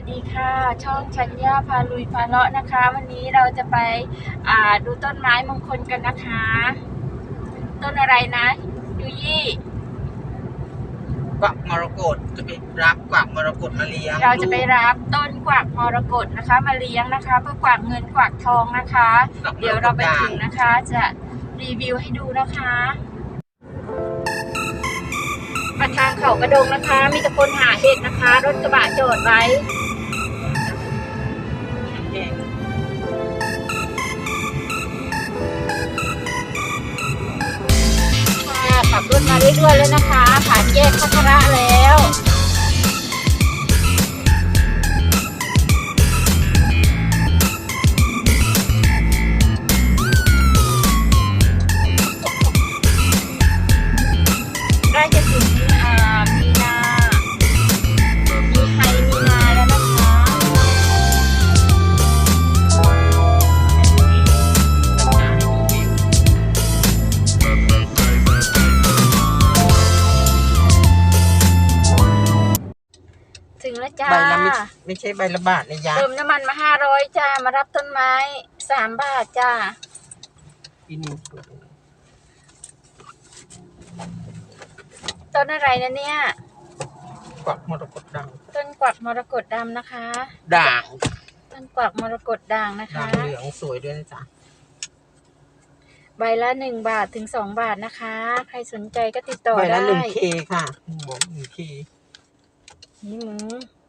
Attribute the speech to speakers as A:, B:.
A: สดีค่ะ ช่องชัญญาพาลุยพาเลาะนะคะ วันนี้เราจะไปอ่าดูต้นไม้มงคลกันนะคะ ต้นอะไรนะยูยี่
B: กวักมรกตจะไปรับกวักมรกตมาเลี้ยง
A: เราจะไปรับต้นกวักมรกตนะคะ มาเลี้ยงนะคะ เพื่อกวักเงินกวักทองนะคะ
B: ลูก
A: เดี๋ยวเราไปถึงนะคะ จะรีวิวให้ดูนะคะมาทางเขากระดงนะคะ มีแต่คนหาเห็ดนะคะ รถกระบะจอดไว้ รถมาเรื่อยๆแล้วนะคะ ผ่านแยกพัทระแล้ว แล้วจ้า
B: ใบละไม่ไม่ใช่ใบละบาทนะยะ
A: เติมน้ำมันมาห้าร้อยจ้า มารับต้นไม้สามบาทจ้า
B: ที่นี่
A: ต้นอะไรนะเนี่ย
B: กวักมรกตดัง
A: ต้นกวักมรกตดำนะคะ
B: ด่าง
A: ต้นกวักมรกตด่างนะ
B: ด่า
A: คะ
B: งเหลืองสวยด้วยนะจ๊ะ
A: ใบละหนึ่งบาทถึงสองบาทนะคะ ใครสนใจก็ติดต่อ
B: ใบ
A: ได้
B: ละหนึ่งเคค่ะบอกหนึ่งเค
A: นี่หมู